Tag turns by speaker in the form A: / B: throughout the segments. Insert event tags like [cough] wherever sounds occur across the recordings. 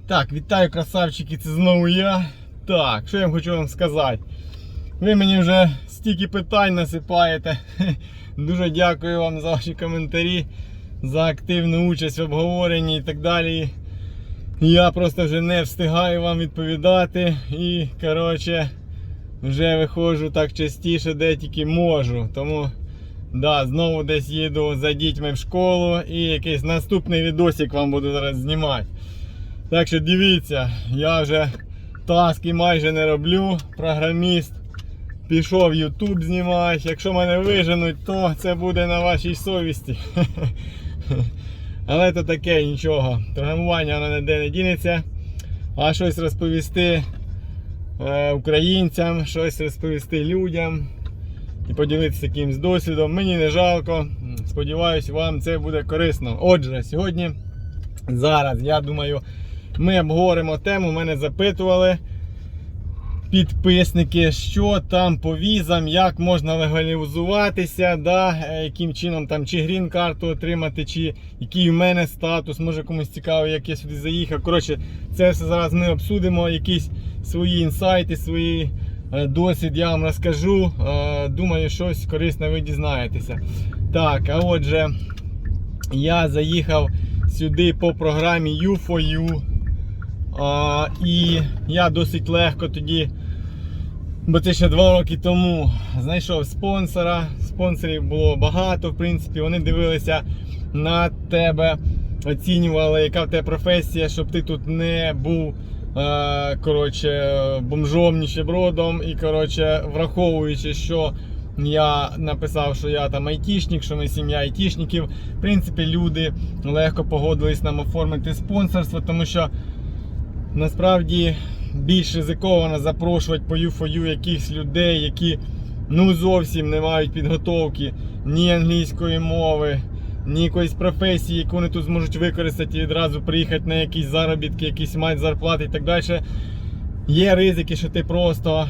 A: Так, вітаю, красавчики, це знову я. Так, що я хочу вам сказати? Ви мені вже стільки питань насипаєте. [laughs] Дуже дякую вам за ваші коментарі, за активну участь в обговоренні і так далі. Я просто вже не встигаю вам відповідати і, коротше, вже виходжу так частіше, де тільки можу. Тому, да, знову десь їду за дітьми в школу і якийсь наступний відосик вам буду зараз знімати. Так що дивіться, я вже таски майже не роблю. Програміст пішов YouTube знімати. Якщо мене виженуть, то це буде на вашій совісті. [laughs] Але то таке нічого. Програмування воно ніде не дінеться. А щось розповісти е, українцям, щось розповісти людям і поділитися якимсь досвідом. Мені не жалко. Сподіваюсь, вам це буде корисно. Отже, сьогодні, зараз, я думаю, ми обговоримо тему. Мене запитували підписники, що там по візам, як можна легалізуватися, да, е, яким чином там чи грін-карту отримати, чи який у мене статус, може комусь цікаво, як я сюди заїхав. Коротше, це все зараз ми обсудимо, якісь свої інсайти, свої е, досвід я вам розкажу. Е, Думаю, щось корисне ви дізнаєтеся. Так, а отже, я заїхав сюди по програмі U4U. А, і я досить легко тоді, бо це ще два роки тому, знайшов спонсора. Спонсорів було багато, в принципі, вони дивилися на тебе, оцінювали, яка в тебе професія, щоб ти тут не був е, коротше, бомжом, ніщебродом. І коротше, враховуючи, що я написав, що я там айтішник, що ми сім'я айтішників. В принципі, люди легко погодились нам оформити спонсорство, тому що. Насправді більш ризиковано запрошувати по U4U якихось людей, які ну зовсім не мають підготовки ні англійської мови, ні якоїсь професії, яку вони тут зможуть використати і відразу приїхати на якісь заробітки, якісь мають зарплати і так далі. Є ризики, що ти просто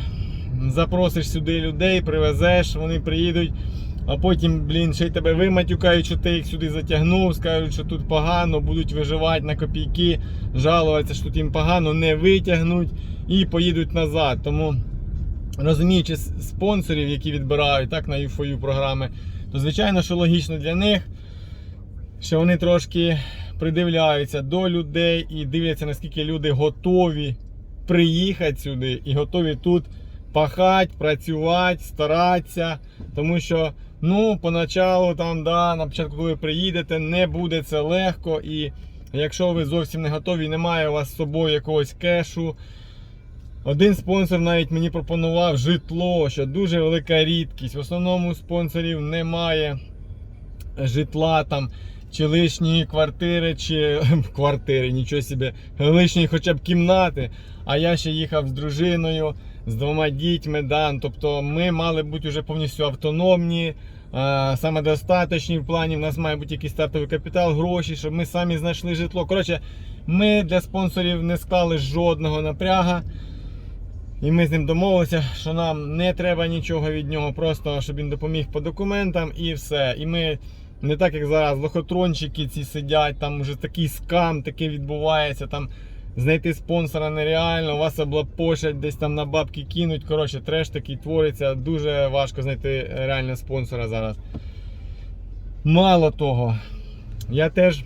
A: запросиш сюди людей, привезеш, вони приїдуть. А потім, блін, ще й тебе виматюкають, що ти їх сюди затягнув, скажуть, що тут погано, будуть виживати на копійки, жалуватися, що тут їм погано, не витягнуть і поїдуть назад. Тому розуміючи спонсорів, які відбирають так на UFOU програми, то звичайно, що логічно для них, що вони трошки придивляються до людей і дивляться, наскільки люди готові приїхати сюди і готові тут пахати, працювати, старатися. Тому що, ну, поначалу, там, да, на початку, коли ви приїдете, не буде це легко. І якщо ви зовсім не готові, немає у вас з собою якогось кешу. Один спонсор навіть мені пропонував житло, що дуже велика рідкість. В основному спонсорів немає житла там. Чи лишні квартири, чи [laughs] квартири, нічого собі, лишні хоча б кімнати. А я ще їхав з дружиною, з двома дітьми. Да? Тобто ми мали бути вже повністю автономні, е, самодостаточні в плані. В нас має бути якийсь стартовий капітал, гроші, щоб ми самі знайшли житло. Коротше, ми для спонсорів не склали жодного напряга. І ми з ним домовилися, що нам не треба нічого від нього, просто щоб він допоміг по документам і все. І ми не так, як зараз лохотрончики ці сидять, там вже такий скам такий відбувається. Там знайти спонсора нереально, вас облапошать, десь там на бабки кинуть. Коротше, треш такий твориться. Дуже важко знайти реально спонсора зараз. Мало того, я теж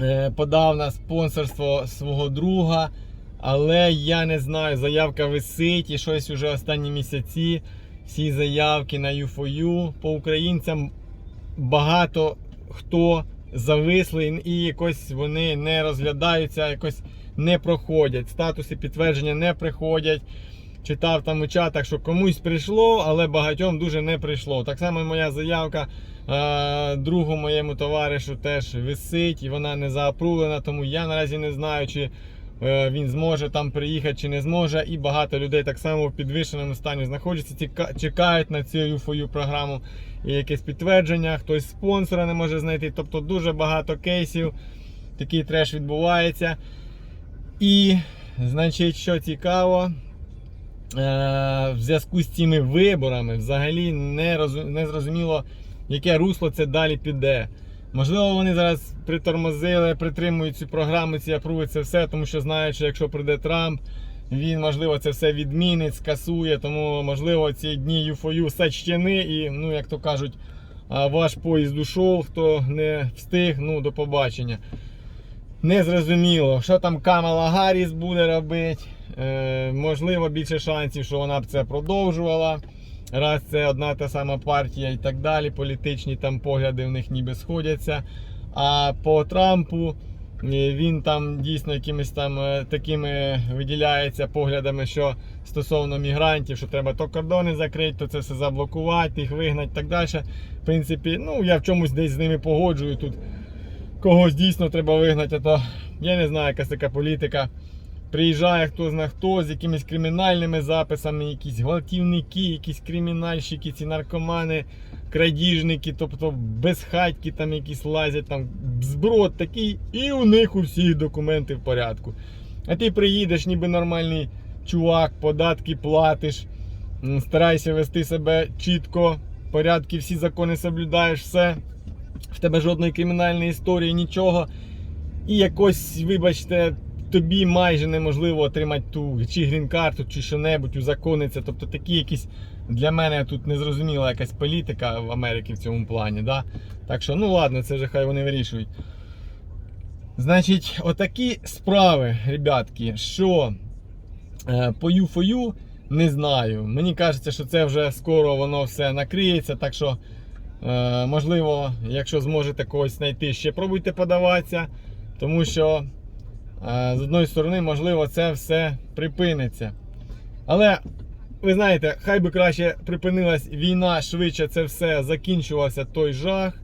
A: е, подав на спонсорство свого друга. Але я не знаю, заявка висить і щось уже останні місяці. Всі заявки на U4U по українцям багато хто зависли і якось вони не розглядаються, якось не проходять. Статуси підтвердження не приходять. Читав там у чатах, що комусь прийшло, але багатьом дуже не прийшло. Так само моя заявка е, другу моєму товаришу теж висить і вона не заапрувлена, тому я наразі не знаю, чи е, він зможе там приїхати чи не зможе. І багато людей так само в підвищеному стані знаходяться, чекають на цю UFOU програму і якесь підтвердження, хтось спонсора не може знайти. Тобто дуже багато кейсів. Такий треш відбувається. І, значить, що цікаво, е, в зв'язку з цими виборами взагалі не, розу- не зрозуміло, яке русло це далі піде. Можливо, вони зараз притормозили, притримують цю програму, ці апруви, це все, тому що знають, що якщо прийде Трамп, він, можливо, це все відмінить, скасує. Тому, можливо, ці дні юфою сочтені і, ну, як то кажуть, ваш поїзд ушов, хто не встиг, ну, до побачення. Не зрозуміло, що там Камала Гарріс буде робити. Е, можливо, більше шансів, що вона б це продовжувала. Раз це одна та сама партія і так далі. Політичні там погляди в них ніби сходяться. А по Трампу е, він там дійсно якимись там е, такими виділяється поглядами, що стосовно мігрантів, що треба то кордони закрити, то це все заблокувати, їх вигнати і так далі. В принципі, ну я в чомусь десь з ними погоджую тут когось дійсно треба вигнати, то я не знаю, якась така політика. Приїжджає хто зна хто з якимись кримінальними записами, якісь гвалтівники, якісь кримінальщики, ці наркомани, крадіжники, тобто безхатьки там якісь лазять, там зброд такий, і у них у всіх документи в порядку. А ти приїдеш, ніби нормальний чувак, податки платиш, старайся вести себе чітко, порядки, всі закони соблюдаєш, все в тебе жодної кримінальної історії, нічого. І якось, вибачте, тобі майже неможливо отримати ту чи грін-карту, чи що-небудь узакониться. Тобто такі якісь для мене тут незрозуміла якась політика в Америці в цьому плані. Да? Так що, ну ладно, це вже хай вони вирішують. Значить, отакі справи, ребятки, що е, по юфою не знаю. Мені кажеться, що це вже скоро воно все накриється. Так що можливо, якщо зможете когось знайти, ще пробуйте подаватися, тому що е, з одної сторони, можливо, це все припиниться. Але ви знаєте, хай би краще припинилась війна, швидше це все закінчувався той жах.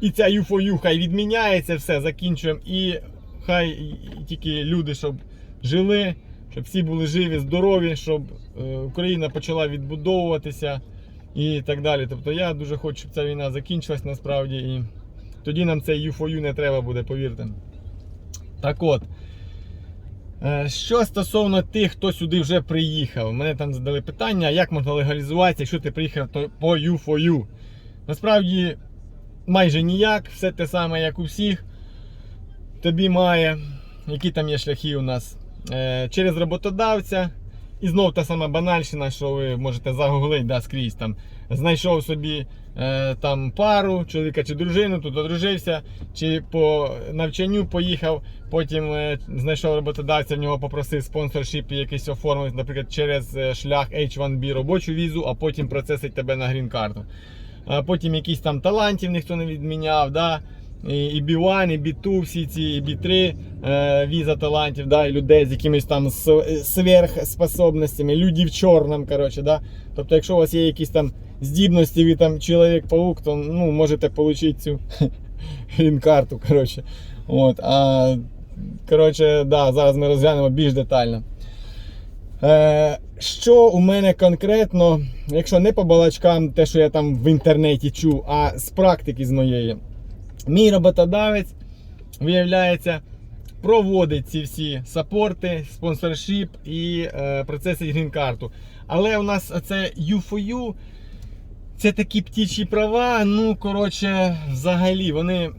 A: І ця юфою хай відміняється, все закінчуємо. І хай тільки люди, щоб жили, щоб всі були живі, здорові, щоб е, Україна почала відбудовуватися і так далі. Тобто я дуже хочу, щоб ця війна закінчилась насправді. І тоді нам цей юфою не треба буде, повірте. Так от. е, Що стосовно тих, хто сюди вже приїхав, мене там задали питання, як можна легалізуватися, якщо ти приїхав то по юфою. Насправді, майже ніяк, все те саме, як у всіх. Тобі має, які там є шляхи у нас? Е, через роботодавця. І знов та сама банальщина, що ви можете загуглити да, скрізь там. Знайшов собі е, там пару, чоловіка чи дружину, тут одружився, чи по навчанню поїхав, потім е, знайшов роботодавця, в нього попросив спонсоршіп і якийсь оформити, наприклад, через е, шлях H1B робочу візу, а потім процесить тебе на грін-карту. Потім якісь там талантів ніхто не відміняв. Да? І, і B1, і B2, всі ці і B3 е, віза талантів, да, і людей з якимись там сверхспособностями, люди в чорному, коротше, да. Тобто, якщо у вас є якісь там здібності, ви там чоловік-паук, то ну, можете отримати цю [laughs] грін-карту, коротше. От, а, коротше, да, зараз ми розглянемо більш детально. Е, що у мене конкретно, якщо не по балачкам, те, що я там в інтернеті чув, а з практики з моєї. Мій роботодавець, виявляється, проводить ці всі сапорти, спонсоршіп і е, процеси грін-карту. Але у нас це U4U, це такі птічі права. Ну, коротше, взагалі, вони.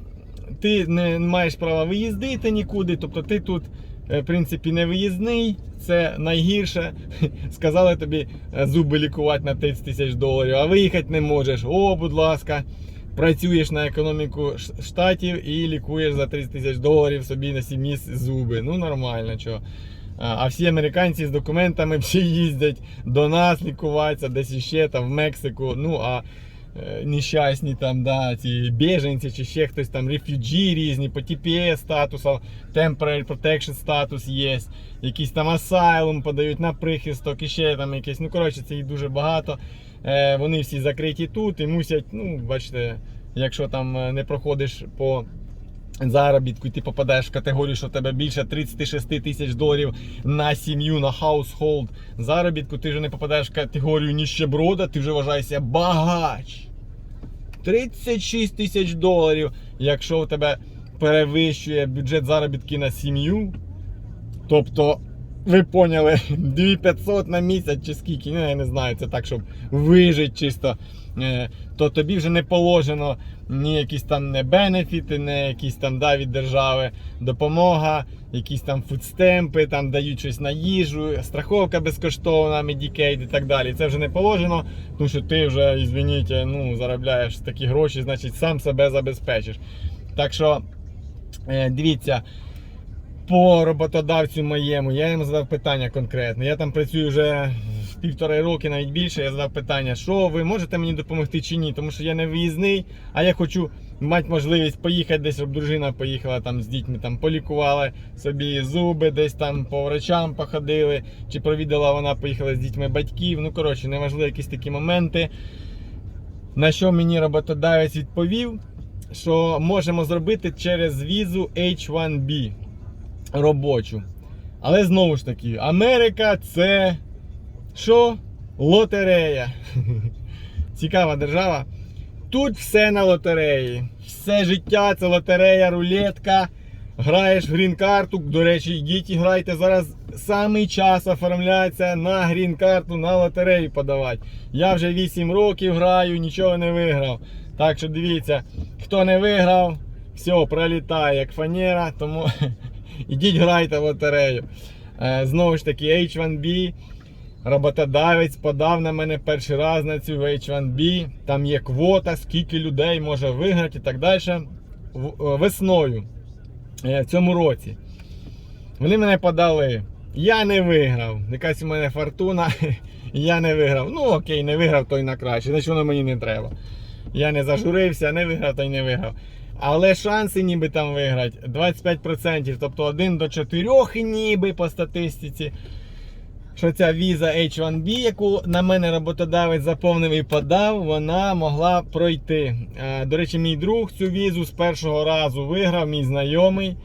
A: Ти не маєш права виїздити нікуди, тобто ти тут, е, в принципі, не виїзний, це найгірше. [laughs] Сказали тобі е, зуби лікувати на 30 тисяч доларів, а виїхати не можеш. О, будь ласка, працюєш на економіку штатів і лікуєш за 30 тисяч доларів собі на 7 місць зуби. Ну нормально, чого. А всі американці з документами [laughs] всі їздять до нас лікуватися, десь іще там в Мексику. Ну а е, нещасні там, да, ці біженці чи ще хтось там, рефюджі різні, по TPS статусу, Temporary Protection статус є, якийсь там асайлум подають на прихисток, і ще там якесь. Ну, коротше, це їх дуже багато. Е, вони всі закриті тут і мусять, ну, бачите, якщо там е, не проходиш по заробітку, і ти попадаєш в категорію, що в тебе більше 36 тисяч доларів на сім'ю, на household заробітку, ти вже не попадаєш в категорію ніщеброда, ти вже вважаєшся багач. 36 тисяч доларів, якщо у тебе перевищує бюджет заробітки на сім'ю. Тобто, ви поняли, [laughs] 2500 на місяць чи скільки, ну я не знаю, це так, щоб вижити чисто. е, то тобі вже не положено ні якісь там не бенефіти, не якісь там да, від держави допомога, якісь там фудстемпи, там дають щось на їжу, страховка безкоштовна, Medicaid і так далі. Це вже не положено, тому що ти вже, ізвиніть, ну, заробляєш такі гроші, значить сам себе забезпечиш. Так що, е, дивіться, по роботодавцю моєму, я йому задав питання конкретне. Я там працюю вже півтора роки, навіть більше. Я задав питання, що ви можете мені допомогти чи ні, тому що я не виїзний, а я хочу мати можливість поїхати десь, щоб дружина поїхала там з дітьми, там полікували собі зуби, десь там по врачам походили, чи провідала вона, поїхала з дітьми батьків. Ну коротше, неважливо якісь такі моменти. На що мені роботодавець відповів, що можемо зробити через візу H1B робочу. Але знову ж таки, Америка це що? Лотерея. [laughs] Цікава держава. Тут все на лотереї. Все життя це лотерея, рулетка. Граєш в грін-карту. До речі, йдіть і грайте. Зараз самий час оформляється на грін-карту, на лотерею подавати. Я вже 8 років граю, нічого не виграв. Так що дивіться, хто не виграв, все, пролітає як фанера, тому ідіть грайте в лотерею. Е, Знову ж таки, H1B. Роботодавець подав на мене перший раз на цю H1B. Там є квота, скільки людей може виграти і так далі. Е, Весною е, в цьому році. Вони мене подали. Я не виграв. Якась у мене фортуна. [laughs] Я не виграв. Ну окей, не виграв, то й на краще. Значить воно мені не треба. Я не зажурився, не виграв, то й не виграв. Але шанси ніби там виграти 25%, тобто 1 до 4 ніби по статистиці. Що ця віза H1B, яку на мене роботодавець заповнив і подав, вона могла пройти. Е, До речі, мій друг цю візу з першого разу виграв, мій знайомий,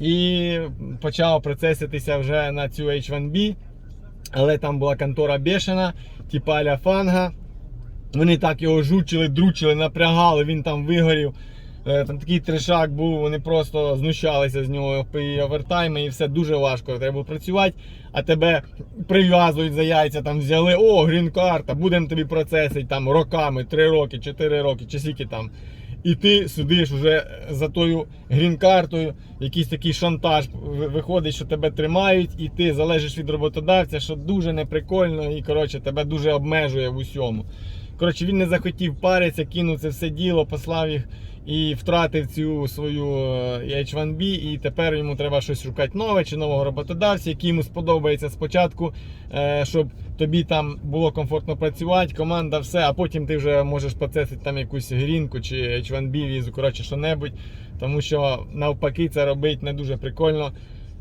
A: і почав процеситися вже на цю H1B. Але там була контора бешена, типа аля фанга. Вони так його жучили, дручили, напрягали, він там вигорів. Е, Там такий трешак був, вони просто знущалися з нього і овертайми, і все дуже важко. Треба було працювати, а тебе прив'язують за яйця, там взяли, о, грін-карта, будемо тобі процесити там роками, 3 роки, 4 роки, чи скільки там. І ти сидиш вже за тою грін-картою, якийсь такий шантаж виходить, що тебе тримають, і ти залежиш від роботодавця, що дуже неприкольно, і коротше тебе дуже обмежує в усьому. Коротше, він не захотів паритися, кинув це все діло, послав їх і втратив цю свою е, H1B, і тепер йому треба щось шукати нове чи нового роботодавця, який йому сподобається спочатку, е, щоб тобі там було комфортно працювати, команда, все, а потім ти вже можеш процесити там якусь грінку чи H1B візу, коротше, що-небудь. Тому що навпаки це робить не дуже прикольно.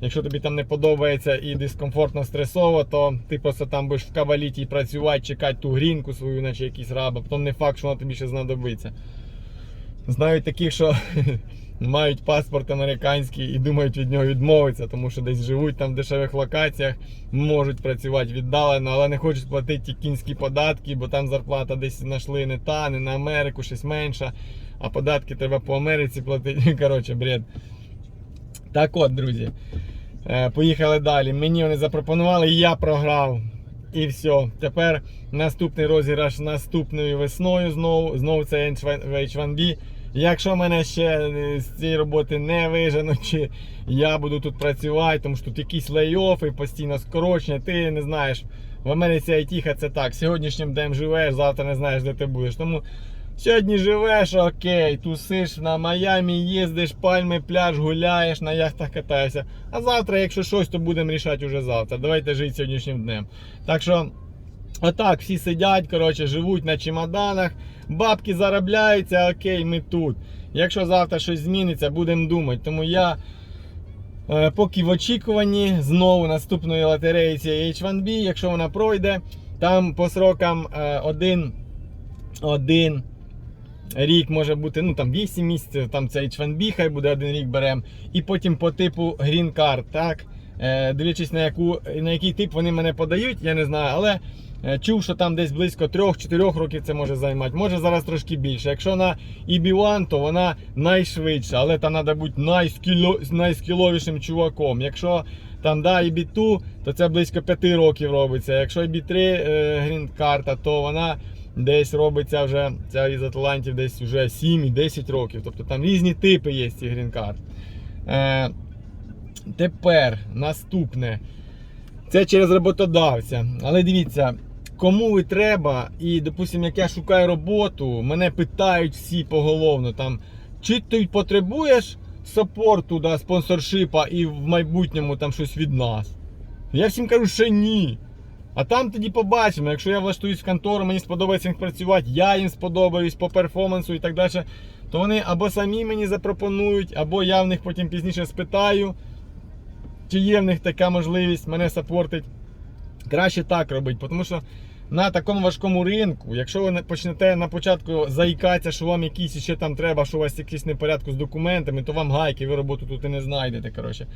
A: Якщо тобі там не подобається і дискомфортно стресово, то ти просто там будеш в каваліті працювати, чекати ту грінку свою, наче якийсь раб, а потім не факт, що вона тобі ще знадобиться. Знаю таких, що [laughs] мають паспорт американський і думають від нього відмовитися, тому що десь живуть там в дешевих локаціях, можуть працювати віддалено, але не хочуть платити ті кінські податки, бо там зарплата десь знайшли не та, не на Америку, щось менша. А податки треба по Америці платити. [laughs] Коротше, бред. Так от, друзі. Е, Поїхали далі. Мені вони запропонували, я програв. І все. Тепер наступний розіграш наступною весною. Знову знову це H1B. Якщо мене ще е, з цієї роботи не виженуть, чи я буду тут працювати, тому що тут якісь лей-оффи, постійно скорочення, ти не знаєш. В Америці айтіха це так. Сьогоднішнім днем живеш, завтра не знаєш, де ти будеш. Тому Сьогодні живеш, окей, тусиш на Майамі, їздиш, пальми, пляж, гуляєш, на яхтах катаєшся. А завтра, якщо щось, то будемо рішати уже завтра. Давайте жити сьогоднішнім днем. Так що, отак, всі сидять, коротше, живуть на чемоданах, бабки заробляються, окей, ми тут. Якщо завтра щось зміниться, будемо думати. Тому я. е, Поки в очікуванні знову наступної лотереї цієї H1B, якщо вона пройде, там по срокам е, один, один рік може бути, ну там 8 місяців, там це H1B, хай буде один рік беремо. І потім по типу Green Card, так? Е, дивлячись на яку, на який тип вони мене подають, я не знаю, але чув, що там десь близько 3-4 років це може займати. Може зараз трошки більше. Якщо на EB1, то вона найшвидша, але там треба бути найскіло, найскіловішим чуваком. Якщо там да, EB2, то це близько 5 років робиться. Якщо EB3 е, Green карта, то вона десь робиться вже ця із Атлантів десь вже 7-10 років. Тобто там різні типи є ці грін-карт. Е, тепер наступне. Це через роботодавця. Але дивіться, кому і треба, і, допустимо, як я шукаю роботу, мене питають всі поголовно, там, чи ти потребуєш саппорту, да, спонсоршипа і в майбутньому там щось від нас. Я всім кажу, що ні. А там тоді побачимо, якщо я влаштуюсь в контору, мені сподобається їм працювати, я їм сподобаюсь по перформансу і так далі, то вони або самі мені запропонують, або я в них потім пізніше спитаю, чи є в них така можливість мене саппортить. Краще так робити, тому що на такому важкому ринку, якщо ви почнете на початку заїкатися, що вам якісь ще там треба, що у вас якісь непорядку з документами, то вам гайки, ви роботу тут і не знайдете. Коротше.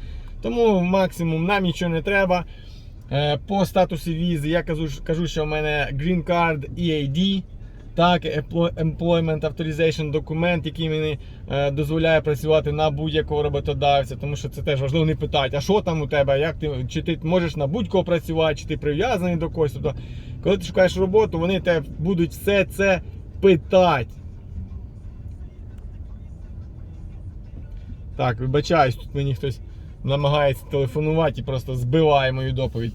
A: Тому максимум нам нічого не треба. Е, По статусі візи я кажу, кажу, що в мене Green Card EAD. Так, Employment Authorization документ, який мені е, дозволяє працювати на будь-якого роботодавця, тому що це теж важливо не питати, а що там у тебе, як ти, чи ти можеш на будь-кого працювати, чи ти прив'язаний до когось. Тобто, коли ти шукаєш роботу, вони тебе будуть все це питати. Так, вибачаюсь, тут мені хтось намагається телефонувати і просто збиває мою доповідь.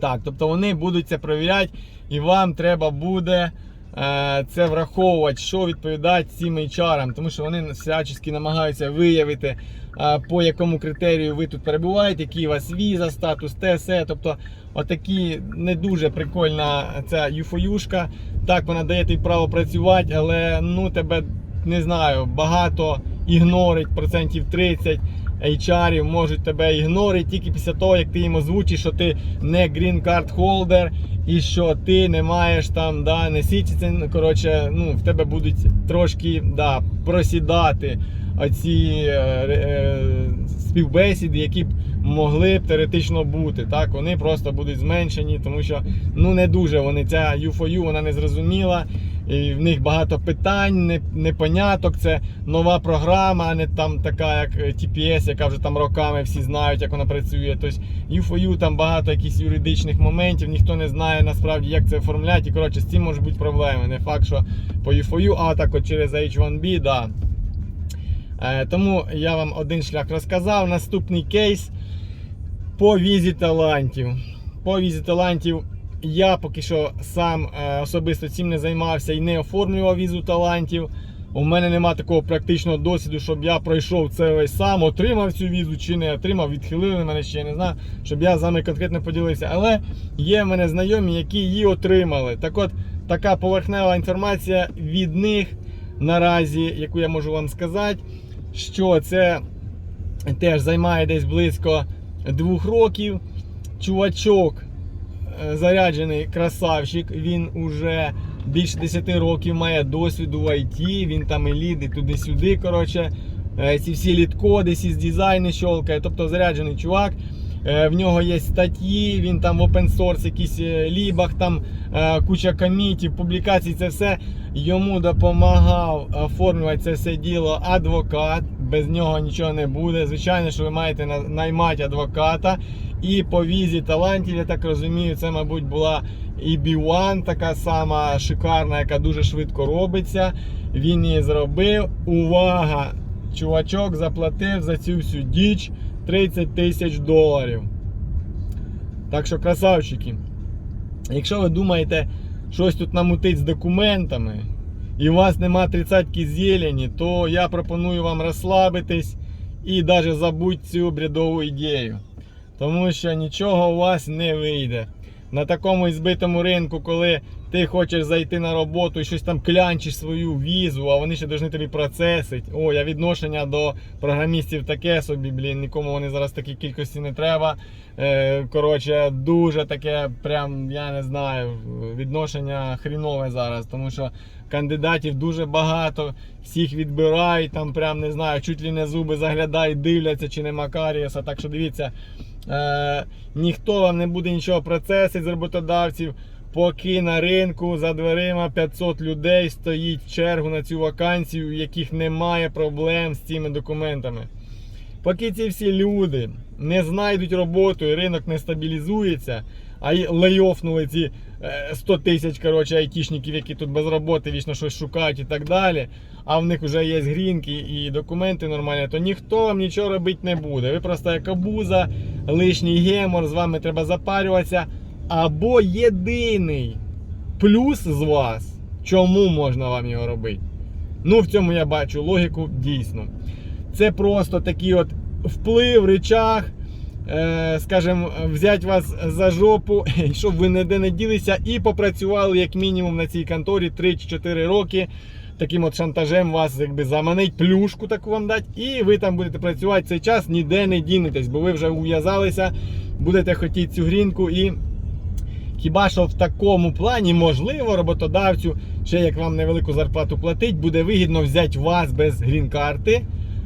A: Так, тобто вони будуть це перевіряти, і вам треба буде е, це враховувати, що відповідає цим HR, тому що вони всячески намагаються виявити, е, по якому критерію ви тут перебуваєте, який у вас віза, статус, те, се. Тобто, отакі не дуже прикольна ця юфоюшка. Так, вона дає тобі право працювати, але ну тебе не знаю, багато ігнорить, процентів 30 HR можуть тебе ігнорити тільки після того, як ти їм озвучиш, що ти не green card holder і що ти не маєш там, да, не citizen, коротше, ну, в тебе будуть трошки да, просідати оці е, е, співбесіди, які б могли б теоретично бути. Так? Вони просто будуть зменшені, тому що ну, не дуже вони ця U4U, вона не зрозуміла. І в них багато питань, непоняток. Це нова програма, а не там така, як е, TPS, яка вже там роками всі знають, як вона працює. Тобто U4U там багато якихось юридичних моментів, ніхто не знає насправді, як це оформляти. І коротше, з цим можуть бути проблеми. Не факт, що по U4U, а так от через H1B, да. Е, Тому я вам один шлях розказав. Наступний кейс по візі талантів. По візі талантів я поки що сам е, особисто цим не займався і не оформлював візу талантів. У мене нема такого практичного досвіду, щоб я пройшов це весь сам, отримав цю візу чи не отримав, відхилили мене ще я не знаю, щоб я з вами конкретно поділився. Але є в мене знайомі, які її отримали. Так от, така поверхнева інформація від них наразі, яку я можу вам сказати, що це теж займає десь близько двох років. Чувачок е, заряджений красавчик, він уже більше 10 років має досвіду в IT, він там і лід, туди-сюди. Коротше, Е, ці всі літкоди, всі з дизайни щолкає, тобто заряджений чувак. Е, В нього є статті, він там в source, якийсь е, лібах, там е, куча комітів, публікацій, це все йому допомагав оформлювати це все діло адвокат. Без нього нічого не буде. Звичайно, що ви маєте наймати адвоката. І по візі талантів, я так розумію, це, мабуть, була і B1 така сама шикарна, яка дуже швидко робиться. Він її зробив. Увага! Чувачок заплатив за цю всю діч 30 тисяч доларів. Так що, красавчики, якщо ви думаєте, щось тут намутить з документами, і у вас нема тридцятки зелені, то я пропоную вам розслабитись і навіть забудь цю бредову ідею. Тому що нічого у вас не вийде. На такому збитому ринку, коли ти хочеш зайти на роботу і щось там клянчиш свою візу, а вони ще повинні тобі процесити. О, я відношення до програмістів таке собі, блін, нікому вони зараз такій кількості не треба. Е, коротше, дуже таке, прям, я не знаю, відношення хрінове зараз, тому що кандидатів дуже багато, всіх відбирають, там прям не знаю, чуть ли не зуби заглядають, дивляться, чи нема карієса. Так що дивіться, е, ніхто вам не буде нічого процесити з роботодавців. Поки на ринку за дверима 500 людей стоїть в чергу на цю вакансію, у яких немає проблем з цими документами. Поки ці всі люди не знайдуть роботу і ринок не стабілізується, а й лейофнули ці 100 тисяч коротше, айтішників, які тут без роботи вічно щось шукають і так далі. А в них вже є грінки і документи нормальні, то ніхто вам нічого робити не буде. Ви просто як обуза, лишній гемор, з вами треба запарюватися. Або єдиний плюс з вас, чому можна вам його робити. Ну, в цьому я бачу логіку дійсно. Це просто такий от вплив, речах, е, скажімо, взяти вас за жопу, [laughs] щоб ви ніде не ділися і попрацювали як мінімум на цій конторі 3-4 роки. Таким от шантажем вас якби заманить, плюшку таку вам дати, і ви там будете працювати цей час, ніде не дінетесь, бо ви вже ув'язалися, будете хотіти цю грінку і Хіба що в такому плані, можливо, роботодавцю, ще як вам невелику зарплату платить, буде вигідно взяти вас без грін-карти,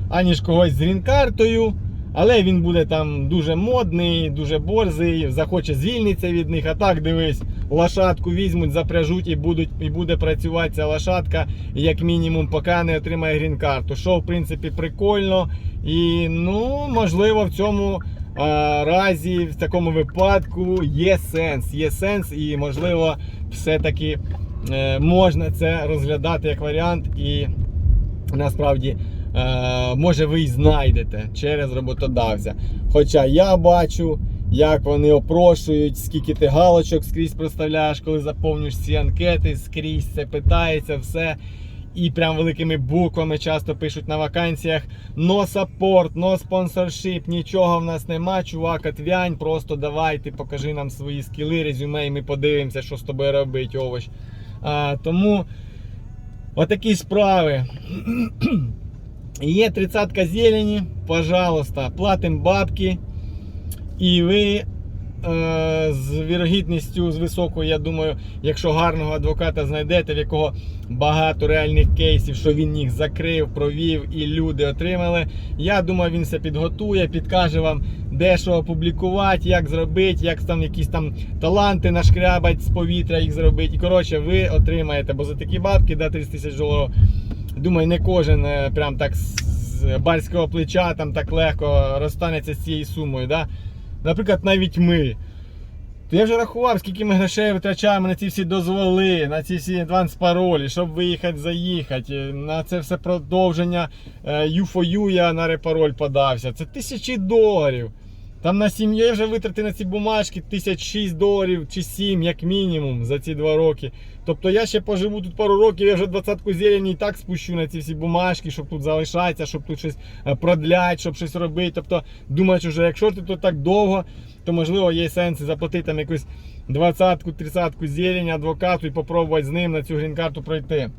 A: аніж когось з грін-картою. Але він буде там дуже модний, дуже борзий, захоче звільнитися від них. А так дивись, лошадку візьмуть, запряжуть і будуть, і буде працювати ця лошадка, як мінімум, поки не отримає грін-карту. Що в принципі прикольно. І ну, можливо, в цьому а, разі, в такому випадку є сенс. Є сенс, і можливо, все-таки е, можна це розглядати як варіант. І насправді. Е, може ви і знайдете через роботодавця. Хоча я бачу, як вони опрошують, скільки ти галочок скрізь проставляєш, коли заповнюєш ці анкети, скрізь це питається, все. І прям великими буквами часто пишуть на вакансіях no support, no sponsorship, нічого в нас нема, чувак, отвянь, просто давай, ти покажи нам свої скіли, резюме, і ми подивимося, що з тобою робить овоч. А, тому отакі справи. Є 30 зелені, пожалуйста, платимо бабки. І ви е, з вірогідністю з високою, я думаю, якщо гарного адвоката знайдете, в якого багато реальних кейсів, що він їх закрив, провів і люди отримали. Я думаю, він все підготує, підкаже вам, де що опублікувати, як зробити, як там якісь там таланти нашкрябать з повітря їх зробити. І коротше, ви отримаєте, бо за такі бабки да, 30 тисяч доларів. Думаю, не кожен е, прям так з барського плеча там так легко розстанеться з цією сумою. Да? Наприклад, навіть ми. То я вже рахував, скільки ми грошей витрачаємо на ці всі дозволи, на ці всі адванс паролі, щоб виїхати, заїхати, на це все продовження е, U4U я на репароль подався. Це тисячі доларів. Там на сім'ю я вже витратив на ці бумажки тисяч шість доларів чи сім, як мінімум, за ці два роки. Тобто я ще поживу тут пару років, я вже двадцятку зелені і так спущу на ці всі бумажки, щоб тут залишатися, щоб тут щось е, продлять, щоб щось робити. Тобто, думаю, що якщо ти тут так довго, то можливо є сенс заплатити там якусь двадцятку, тридцятку зелені адвокату і попробувати з ним на цю грін-карту пройти.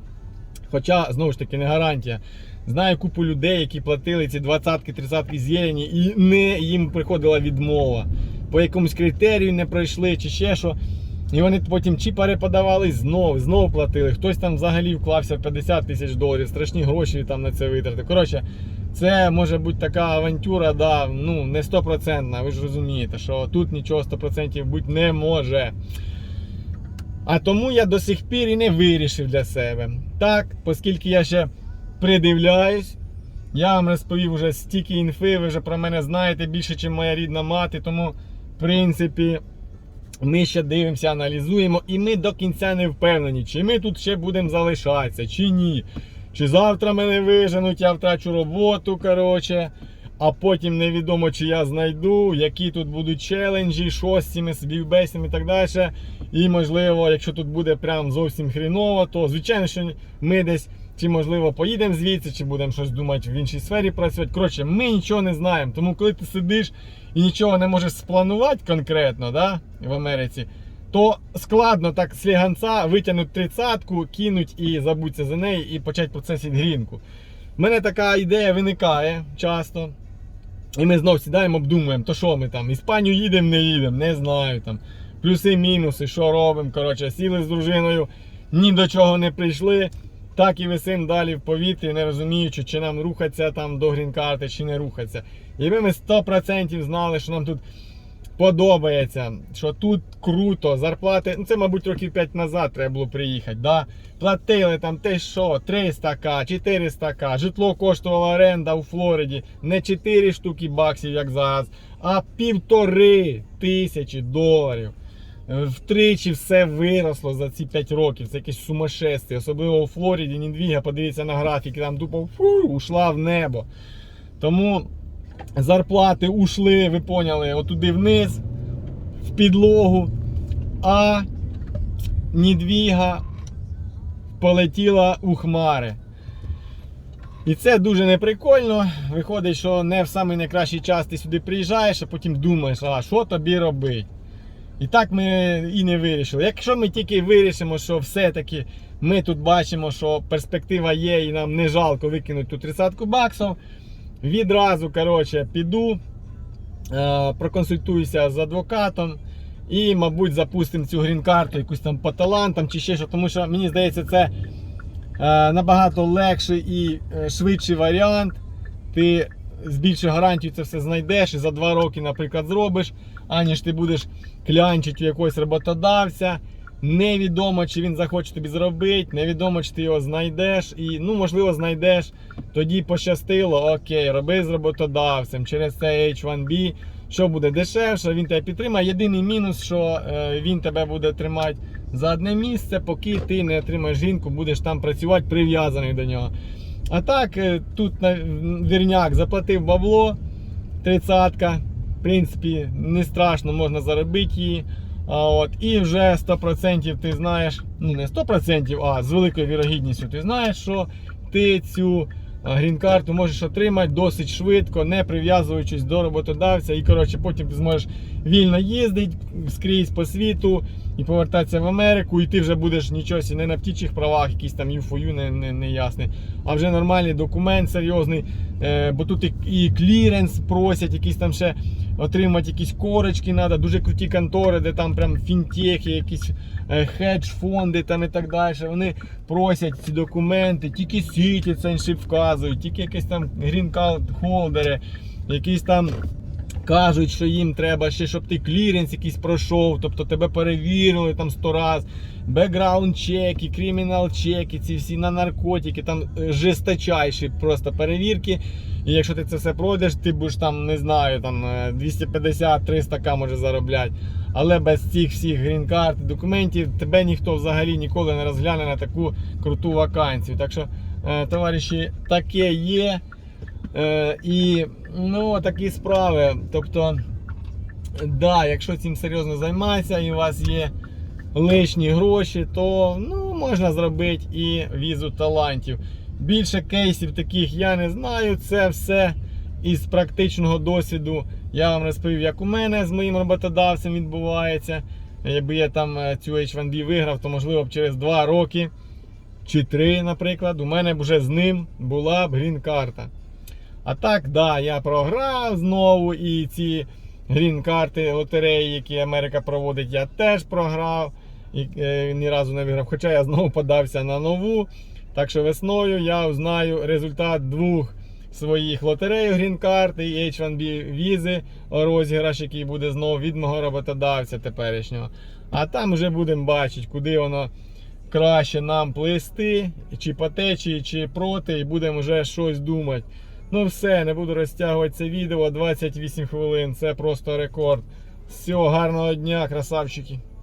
A: Хоча, знову ж таки, не гарантія. Знаю купу людей, які платили ці 20-ки, 30-ки зелені і не їм приходила відмова. По якомусь критерію не пройшли чи ще що. І вони потім чи переподавали знов, знов платили. Хтось там взагалі вклався в 50 тисяч доларів, страшні гроші там на це витрати. Коротше, це може бути така авантюра, да, ну не стопроцентна. Ви ж розумієте, що тут нічого 100% бути не може. А тому я до сих пір і не вирішив для себе. Так, оскільки я ще придивляюсь, я вам розповів вже стільки інфи, ви вже про мене знаєте більше, ніж моя рідна мати. Тому, в принципі, ми ще дивимося, аналізуємо, і ми до кінця не впевнені, чи ми тут ще будемо залишатися, чи ні. Чи завтра мене виженуть, я втрачу роботу, коротше. А потім невідомо, чи я знайду, які тут будуть челенджі, що з і так далі. І можливо, якщо тут буде прям зовсім хріново, то звичайно, що ми десь чи можливо поїдемо звідси, чи будемо щось думати в іншій сфері працювати. Коротше, ми нічого не знаємо. Тому коли ти сидиш і нічого не можеш спланувати конкретно да, в Америці, то складно так з ліганця витягнути тридцятку, кинуть і забутися за неї і почати процес грінку. У мене така ідея виникає часто. І ми знов сідаємо, обдумуємо, то що ми там, Іспанію їдемо, не їдемо, не знаю там. Плюси, мінуси, що робимо. Коротше, сіли з дружиною, ні до чого не прийшли. Так і висим далі в повітрі, не розуміючи, чи нам рухатися там до грін-карти, чи не рухатися. Якби ми 100% знали, що нам тут подобається, що тут круто, зарплати. Ну це, мабуть, років 5 назад треба було приїхати. Да? Платили там те що, 300к, 400к, житло коштувала оренда у Флориді не 4 штуки баксів, як зараз, а півтори тисячі доларів. Е, Втричі все виросло за ці 5 років. Це якесь сумасшествие. Особливо у Флориді, Нідвіга, подивіться на графіки, там тупо фу, ушла в небо. Тому зарплати ушли, ви поняли, отуди вниз, в підлогу, а Нідвіга полетіла у хмари. І це дуже неприкольно. Виходить, що не в самий найкращий час ти сюди приїжджаєш, а потім думаєш, а що тобі робити. І так ми і не вирішили. Якщо ми тільки вирішимо, що все-таки ми тут бачимо, що перспектива є і нам не жалко викинути ту 30 баксів, відразу коротше, піду, е, проконсультуюся з адвокатом і, мабуть, запустимо цю грін-карту якусь там по талантам чи ще що, тому що мені здається, це е, набагато легший і е, швидший варіант. Ти з більшою гарантією це все знайдеш і за два роки, наприклад, зробиш, аніж ти будеш клянчити у якогось роботодавця. Невідомо, чи він захоче тобі зробити, невідомо, чи ти його знайдеш. І, ну, можливо, знайдеш. Тоді пощастило, окей, роби з роботодавцем через це H1B, що буде дешевше, він тебе підтримає. Єдиний мінус, що е, він тебе буде тримати за одне місце, поки ти не отримаєш жінку, будеш там працювати прив'язаний до нього. А так, е, тут вірняк заплатив бабло, тридцятка. Принципі, не страшно, можна заробити її. А от, і вже 100% ти знаєш, ну не 100%, а з великою вірогідністю ти знаєш, що ти цю грін-карту можеш отримати досить швидко, не прив'язуючись до роботодавця. І коротше, потім ти зможеш вільно їздити скрізь по світу і повертатися в Америку, і ти вже будеш нічого не на птічих правах, якийсь там юфою не, не, не ясний, а вже нормальний документ серйозний. Е, бо тут і, і кліренс просять, якісь там ще отримати якісь корочки треба, дуже круті контори, де там прям фінтехи, якісь е, хедж-фонди там і так далі. Вони просять ці документи, тільки Citizenship вказують, тільки якісь там card холдери, якісь там. Кажуть, що їм треба ще, щоб ти кліренс якийсь пройшов, тобто тебе перевірили там 100 раз, бекграунд чеки, кримінал чеки, ці всі на наркотики, там е, жесточайші просто перевірки. І якщо ти це все пройдеш, ти будеш там, не знаю, там е, 250-300 к може заробляти. Але без цих всіх грін-карт, документів тебе ніхто взагалі ніколи не розгляне на таку круту вакансію. Так що, е, товариші, таке є. Е, і ну, такі справи. Тобто, да, якщо цим серйозно займатися і у вас є лишні гроші, то ну, можна зробити і візу талантів. Більше кейсів таких я не знаю. Це все із практичного досвіду. Я вам розповів, як у мене з моїм роботодавцем відбувається. Якби я там е, цю H1B виграв, то можливо б через 2 роки чи 3, наприклад, у мене б вже з ним була б грін-карта. А так, да, я програв знову і ці грін-карти лотереї, які Америка проводить, я теж програв і е, ні разу не виграв. Хоча я знову подався на нову. Так що весною я узнаю результат двох своїх лотерей грін-карти і H1B візи, розіграш, який буде знову від мого роботодавця теперішнього. А там вже будемо бачити, куди воно краще нам плисти, чи по течії, чи проти, і будемо вже щось думати. Ну все, не буду розтягувати це відео. 28 хвилин. Це просто рекорд. Всього гарного дня, красавчики.